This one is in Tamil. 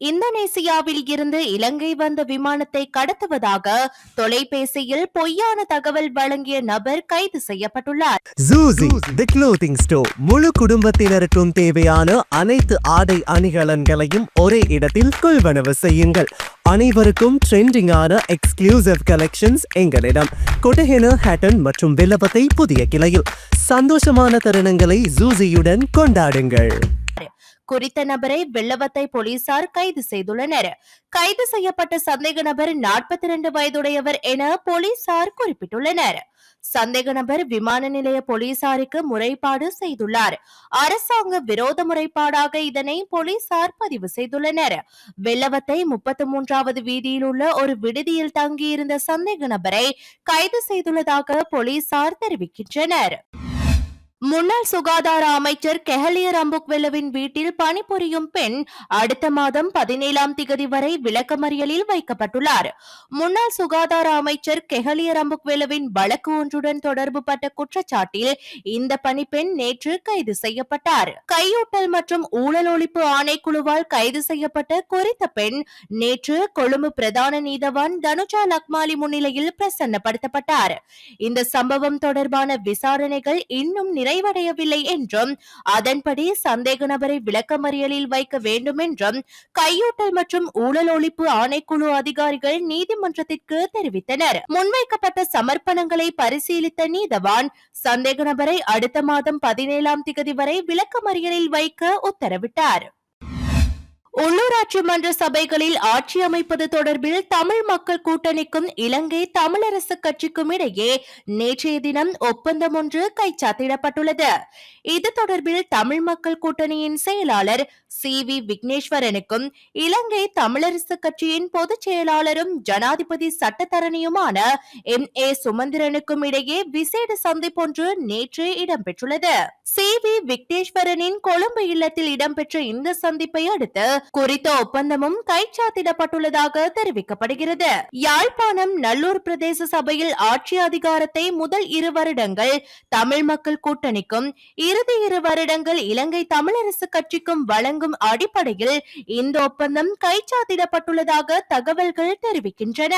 இந்தோனேசியாவில் இருந்து இலங்கை வந்த விமானத்தை கடத்துவதாக தொலைபேசியில் பொய்யான தகவல் வழங்கிய நபர் கைது செய்யப்பட்டுள்ளார். ஜூசி தி க்ளோதிங் ஸ்டோர் முழு குடும்பத்தினருக்கும் தேவையான அனைத்து ஆடை அணிகலன்களையும் ஒரே இடத்தில் கொள்வனவு செய்யுங்கள். அனைவருக்கும் ட்ரெண்டிங்கான எக்ஸ்க்ளூசிவ் கலெக்ஷன்ஸ் எங்களிடம். கொட்டஹென ஹேட்டன் மற்றும் வில்லபத்தை புதிய கிளையில். சந்தோஷமான தருணங்களை ஜூசியுடன் கொண்டாடுங்கள். குறித்த நபரை வெள்ளவத்தை போலீசார் கைது செய்துள்ளனர். கைது செய்யப்பட்ட சந்தேக நபர் நாற்பத்தி இரண்டு வயதுடையவர் என போலீசார் குறிப்பிட்டுள்ளனர். சந்தேக நபர் விமான நிலைய போலீசாருக்கு முறைப்பாடு செய்துள்ளார். அரசாங்க விரோத முறைப்பாடாக இதனை போலீசார் பதிவு செய்துள்ளனர். வெள்ளவத்தை முப்பத்தி மூன்றாவது வீதியில் உள்ள ஒரு விடுதியில் தங்கியிருந்த சந்தேக நபரை கைது செய்துள்ளதாக போலீசார் தெரிவிக்கின்றனர். முன்னாள் சுகாதார அமைச்சர் கெஹலிய ரம்புக்வெல்லவின் வீட்டில் பணிபுரியும் பெண் அடுத்த மாதம் பதினேழாம் திகதி வரை விளக்கமறியலில் வைக்கப்பட்டுள்ளார். முன்னாள் சுகாதார அமைச்சர் கெஹலிய ரம்புக்வெல்லவின் வழக்கு ஒன்றுடன் தொடர்பு பட்ட குற்றச்சாட்டில் இந்த பணிப்பெண் நேற்று கைது செய்யப்பட்டார். கையூட்டல் மற்றும் ஊழல் ஒழிப்பு ஆணைக்குழுவால் கைது செய்யப்பட்ட குறித்த பெண் நேற்று கொழும்பு பிரதான நீதவான் தனுஜா லக்மாலி முன்னிலையில் பிரசன்னப்படுத்தப்பட்டார். இந்த சம்பவம் தொடர்பான விசாரணைகள் இன்னும் நிறைவடையவில்லை என்றும் அதன்படி சந்தேக நபரை விளக்கமறியலில் வைக்க வேண்டும் என்றும் கையூட்டல் மற்றும் ஊழல் ஒழிப்பு ஆணைக்குழு அதிகாரிகள் நீதிமன்றத்திற்கு தெரிவித்தனர். முன்வைக்கப்பட்ட சமர்ப்பணங்களை பரிசீலித்த நீதவான் சந்தேக நபரை அடுத்த மாதம் பதினேழாம் திகதி வரை விளக்கமறியலில் வைக்க உத்தரவிட்டார். உள்ளூராட்சி மன்ற சபைகளில் ஆட்சி அமைப்பது தொடர்பில் தமிழ் மக்கள் கூட்டணிக்கும் இலங்கை தமிழரசு கட்சிக்கும் இடையே நேற்றைய தினம் ஒப்பந்தம் ஒன்று கைச்சாத்திடப்பட்டுள்ளது. இது தொடர்பில் தமிழ் மக்கள் கூட்டணியின் செயலாளர் சி. வி. விக்னேஸ்வரனுக்கும் இலங்கை தமிழரசு கட்சியின் பொதுச் செயலாளரும் ஜனாதிபதி சட்டத்தரணியுமான எம். ஏ. சுமந்திரனுக்கும் இடையே விசேட சந்திப்பொன்று நேற்று இடம்பெற்றுள்ளது. சி. வி. விக்னேஸ்வரனின் கொழும்பு இல்லத்தில் இடம்பெற்ற இந்த சந்திப்பை அடுத்து குறித்த ஒப்பந்தமும் கைச்சாத்திடப்பட்டுள்ளதாக தெரிவிக்கப்படுகிறது. யாழ்ப்பாணம் நல்லூர் பிரதேச சபையில் ஆட்சி அதிகாரத்தை முதல் இரு வருடங்கள் தமிழ் மக்கள் கூட்டணிக்கும் இறுதி இரு வருடங்கள் இலங்கை தமிழரசு கட்சிக்கும் வழங்கும் அடிப்படையில் இந்த ஒப்பந்தம் கைச்சாத்திடப்பட்டுள்ளதாக தகவல்கள் தெரிவிக்கின்றன.